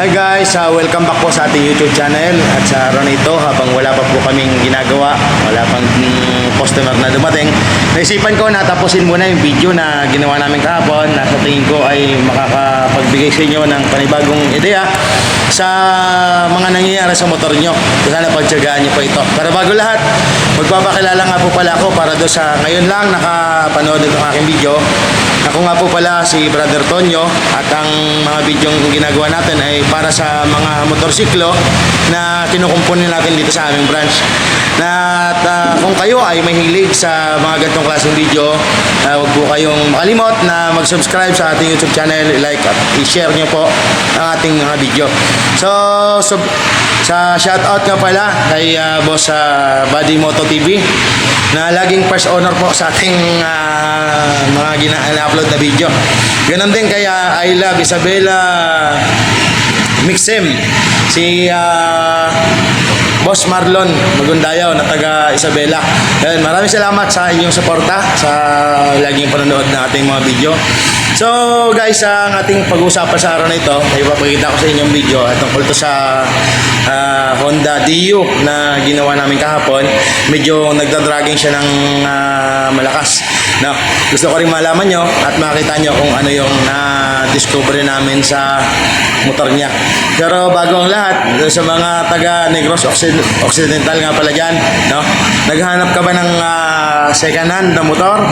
Hi guys, uh, welcome back po sa ating YouTube channel at sa araw na ito habang wala pa po kaming ginagawa, wala pang mm, customer na dumating naisipan ko na tapusin muna yung video na ginawa namin kahapon na sa tingin ko ay makakapagbigay sa inyo ng panibagong ideya sa mga nangyayari sa motor nyo. Sana pagtsagaan nyo po ito. Pero bago lahat, magpapakilala nga po pala ako para do sa ngayon lang nakapanood ng aking video ako nga po pala si Brother Tonyo at ang mga bidyong ginagawa natin ay para sa mga motorsiklo na kinukumpuni natin dito sa aming branch. At ah, kung kayo ay mahilig sa mga ganitong klaseng video, uh, huwag po kayong makalimot na mag-subscribe sa ating YouTube channel, like at i-share nyo po ang ating mga video. So, sub- sa shoutout nga pala kay ah, Boss ah, Buddy Moto TV na laging first honor po sa ating ah, mga gina-upload na video. Ganon din kay ah, I Love Isabella Mixem, si ah, Boss Marlon Magundayaw na taga Isabela. Yan, maraming salamat sa inyong suporta sa laging panonood na ating mga video. So guys, ang ating pag-uusapan sa araw na ito, ay ipapakita ko sa inyong video at tungkol to sa ah, Honda Dio na ginawa namin kahapon. Medyo nagdadragging siya ng ah, malakas. No, gusto ko rin malaman nyo at makita nyo kung ano yung na-discover namin sa motor niya. Pero bago ang lahat, sa mga taga Negros Occid- Occidental nga pala dyan, no? naghanap ka ba ng ah, second hand na motor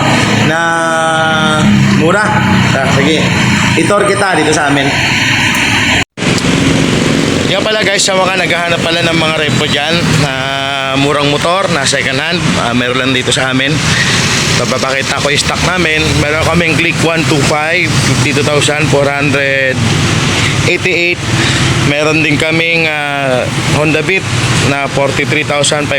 na mura? Ah, sige, itor kita dito sa amin. Yan pala guys, sa mga naghahanap pala ng mga repo dyan na murang motor na second hand, ah, meron lang dito sa amin. Papapakita ko yung stock namin. Meron kaming Click 125, 52,488. Meron din kaming ah, Honda Beat na 43,564.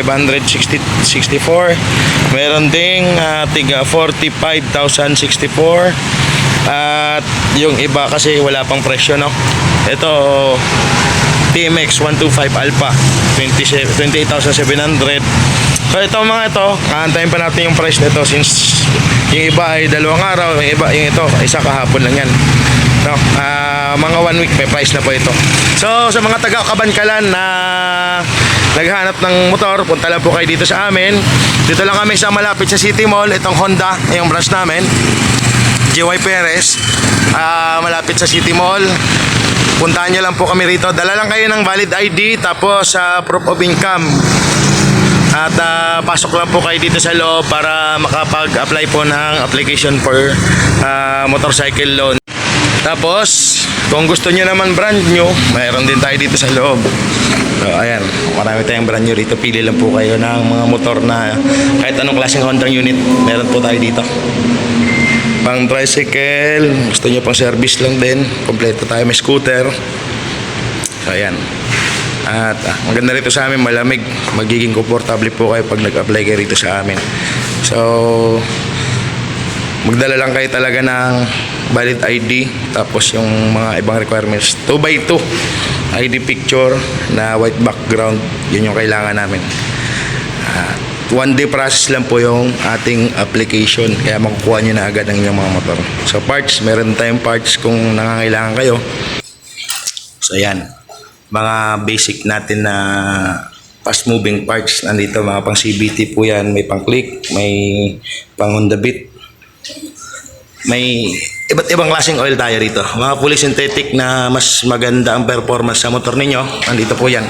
Meron ding ah, tiga 45,064. At yung iba kasi wala pang presyo no. Ito TMX 125 Alpha 27 28,700 So ito mga ito, kaantayin pa natin yung price nito since yung iba ay dalawang araw, yung iba yung ito, isa kahapon lang yan. No, ah, mga one week may price na po ito. So sa mga taga Kabankalan na naghahanap ng motor, punta lang po kayo dito sa amin. Dito lang kami sa malapit sa City Mall, itong Honda, yung branch namin. GY Perez, ah, malapit sa City Mall. Puntahan nyo lang po kami rito. Dala lang kayo ng valid ID tapos sa proof of income. At ah, pasok lang po kayo dito sa loob para makapag-apply po ng application for ah, motorcycle loan. Tapos, kung gusto nyo naman brand new, mayroon din tayo dito sa loob. So, ayan, marami tayong brand new dito. Pili lang po kayo ng mga motor na kahit anong klaseng Honda unit, meron po tayo dito. Pang tricycle, gusto nyo pang service lang din. Kompleto tayo, may scooter. So, ayan. At ah, maganda rito sa amin, malamig. Magiging komportable po kayo pag nag-apply kayo rito sa amin. So, magdala lang kayo talaga ng valid ID tapos yung mga ibang requirements 2x2 ID picture na white background yun yung kailangan namin Ah, one day process lang po yung ating application kaya makukuha nyo na agad ang inyong mga motor so parts meron tayong parts kung nangangailangan kayo so yan mga basic natin na fast moving parts nandito mga pang CBT po yan may pang click may pang Honda Beat may iba't ibang klaseng oil tayo rito. Mga fully synthetic na mas maganda ang performance sa motor ninyo. Nandito po yan.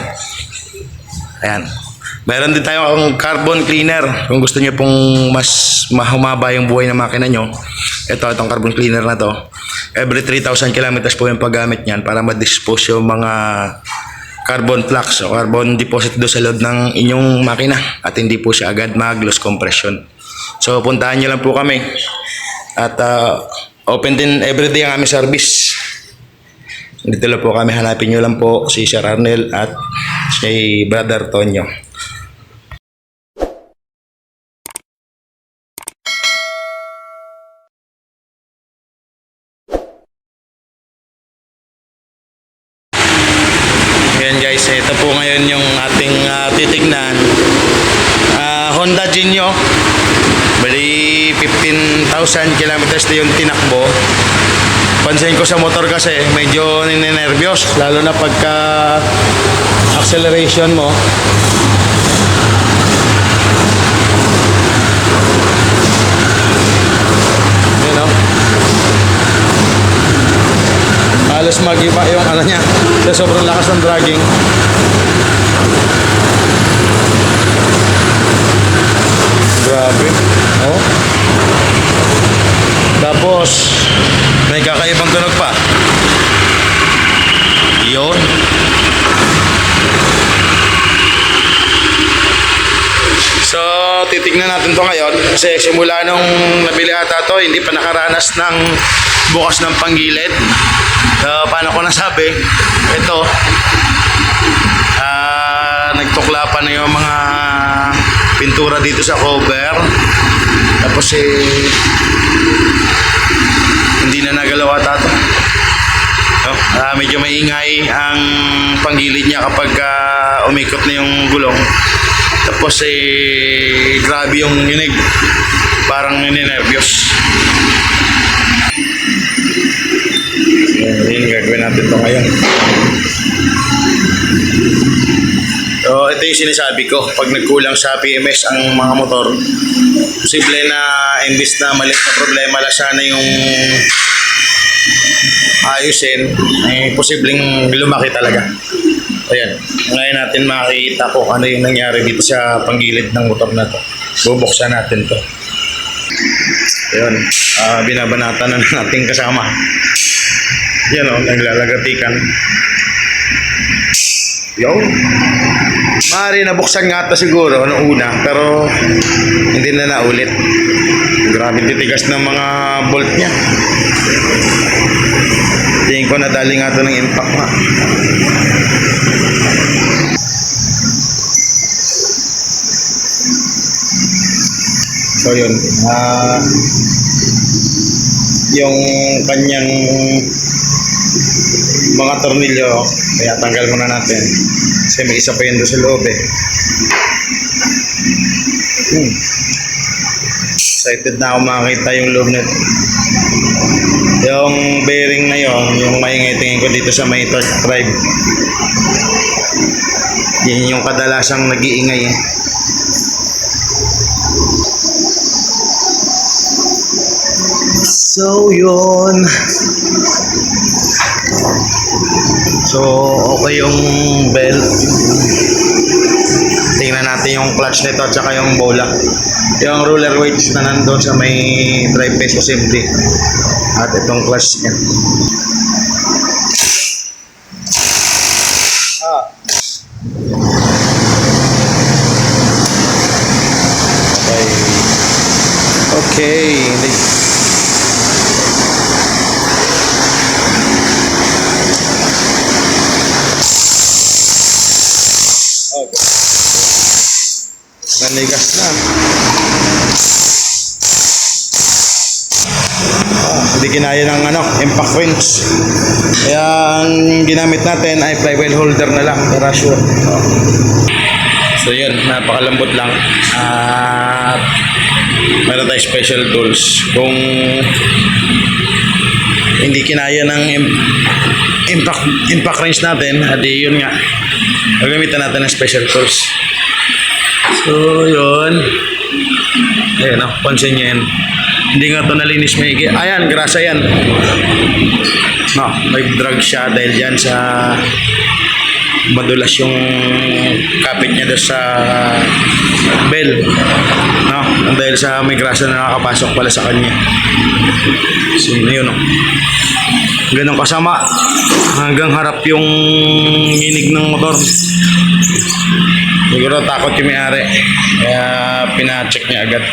Ayan. Meron din tayo ang carbon cleaner. Kung gusto niyo pong mas mahumaba yung buhay ng makina nyo, ito, itong carbon cleaner na to. Every 3,000 kilometers po yung paggamit niyan para ma-dispose yung mga carbon flux o carbon deposit do sa loob ng inyong makina at hindi po siya agad mag-loss compression. So puntahan niyo lang po kami at ah, open din everyday ang aming service. Dito lang po kami, hanapin nyo lang po si Sir Arnel at si Brother Tonyo. Ayan guys, ito po ngayon yung ating ah, titignan. Ah, Honda Genio. Bali 15,000 kilometers na yung tinakbo. pansin ko sa motor kasi medyo ninenervyos lalo na pagka acceleration mo halos mag-iba yung ano niya. Sa sobrang lakas ng dragging. Grabe. Oh. Tapos may kakaibang tunog pa. Yun So, titignan natin to ngayon kasi simula nung nabili ata to, hindi pa nakaranas ng bukas ng panggilid. So, paano ko nasabi? Ito, ah, nagtukla pa na yung mga pintura dito sa cover. Tapos eh, hindi na nagalaw ata to. Oh, ah, medyo maingay ang panggilid niya kapag ah, umikot na yung gulong. Tapos eh, grabe yung inig. Parang ninenervyos. Yan, yun, gagawin natin ito ngayon. So, ito yung sinasabi ko. Pag nagkulang sa PMS ang mga motor, posible na imbis na maliit na problema lang sana yung ayusin, eh, posibleng lumaki talaga. Ayan, ngayon natin makikita kung ano yung nangyari dito sa panggilid ng motor na to. Bubuksan natin to. Ayan, ah, binabanatan na natin kasama. Yan o, naglalagatikan. Yo. Maaari nabuksan nga ito siguro noong una, pero hindi na naulit. Grabe titigas ng mga bolt niya. Tingin ko nadali nga ito ng impact nga. So yun, ah yung kanyang mga tornilyo, kaya tanggal muna natin. Kasi may isa pa yun doon sa loob eh. Hmm. Excited na ako makakita yung loob nito. Yung bearing na yon, yung maingay tingin ko dito sa may torque drive. Yan yung kadalasang nag-iingay eh. So, yun. So, okay yung belt. Tingnan natin yung clutch nito at saka yung bola. Yung roller weights na nandun sa may phase assembly. At itong clutch niya. Ah. Okay. Okay. Nanigas na. Ah, hindi kinaya ng ano, impact wrench. Kaya ang ginamit natin ay flywheel holder na lang para sure. So yun, napakalambot lang. At meron tayong special tools. Kung hindi kinaya ng im- impact impact range natin, adi yun nga. Gagamitan natin ng special tools. So, yun. Ayan, oh, pansin nyo yan. Hindi nga ito nalinis maigi. Ayan, grasa yan. No, may drag siya dahil dyan sa madulas yung kapit niya doon sa bell. No, dahil sa may grasa na nakakapasok pala sa kanya. So, yun, no. Ganun kasama. Hanggang harap yung inig ng motor. Siguro takot yung may-ari. Kaya pina-check niya agad.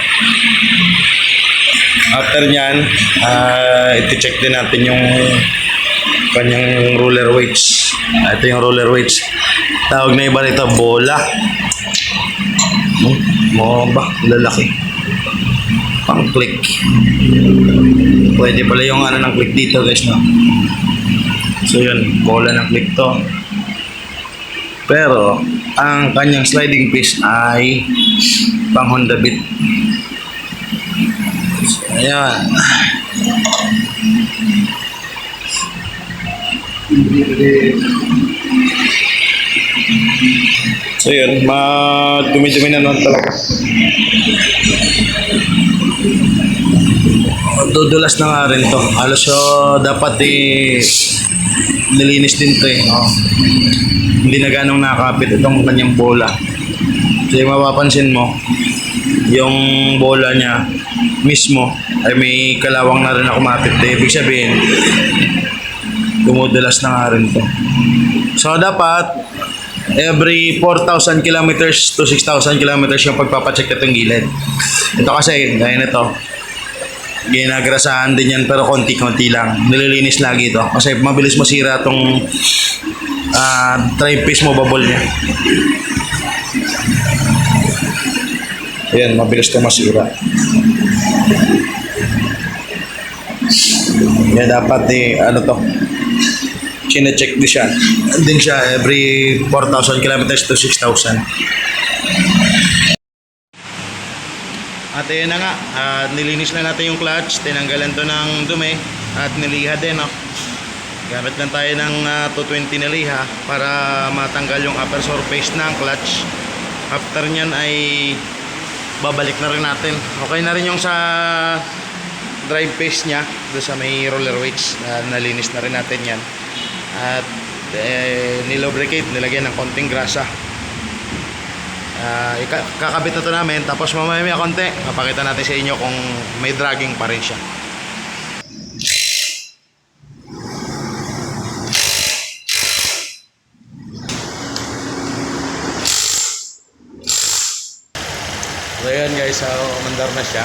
After nyan, uh, iti-check din natin yung kanyang roller weights. Ah, Ito yung roller weights. Tawag na iba nito, bola. Hmm, mo ba? Lalaki. Pang click. Pwede pala yung ano ng click dito guys, no? So yun, bola ng click to. Pero, ang kanyang sliding piece ay pang Honda Beat. Ayan. So yun, madumi-dumi na naman talaga. Dudulas na nga rin to. Halos so, dapat eh, nilinis din to eh. Oh. Hindi na ganong nakakapit itong kanyang bola. So yung mapapansin mo, yung bola niya mismo ay may kalawang na rin na kumapit. Eh, ibig sabihin, dumudulas na nga rin to. So dapat every 4,000 kilometers to 6,000 kilometers yung pagpapacheck itong gilid. Ito kasi, gaya nito, ginagrasahan din yan pero konti-konti lang. Nililinis lagi ito kasi mabilis masira itong uh, drive piece mo bubble niya. Ayan, mabilis ito masira. Kaya dapat eh, ano to, chine-check din siya. Din siya every 4,000 kilometers to 6,000. At ayun na nga, at nilinis na natin yung clutch, tinanggalan to ng dumi at niliha din. No? Gamit lang tayo ng ah, 220 na liha para matanggal yung upper surface ng clutch. After nyan ay babalik na rin natin. Okay na rin yung sa drive pace niya, doon sa may roller weights, na nalinis na rin natin yan. At eh, nilubricate, nilagyan ng konting grasa. Ika- kakabit na to namin tapos mamaya may konti papakita natin sa inyo kung may dragging pa rin siya so yun guys so umandar na siya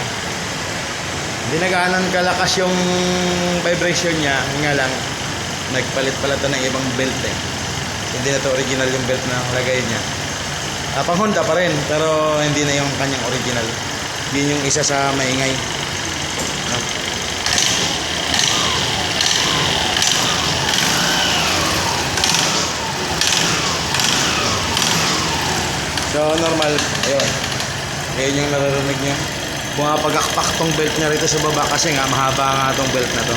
hindi na gaanan kalakas yung vibration niya nga lang nagpalit pala to ng ibang belt eh hindi na to original yung belt na lagay niya Ah, pang Honda pa rin, pero hindi na yung kanyang original. Yun yung isa sa maingay. Ah. So, normal. Ayun. Ayun yung naririnig nyo. Pumapagakpak tong belt niya rito sa baba kasi nga mahaba nga tong belt na to.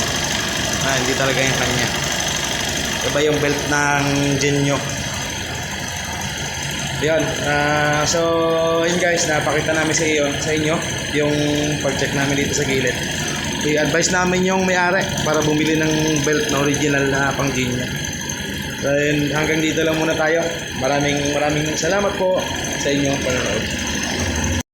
Ah, hindi talaga yung kanya. Iba yung belt ng Genyo. Yun. ah so, yun guys, napakita namin sa iyo, sa inyo yung pag-check namin dito sa gilid. I-advise namin yung may-ari para bumili ng belt na original na pang Genia. So, yun, hanggang dito lang muna tayo. Maraming maraming salamat po sa inyo panonood.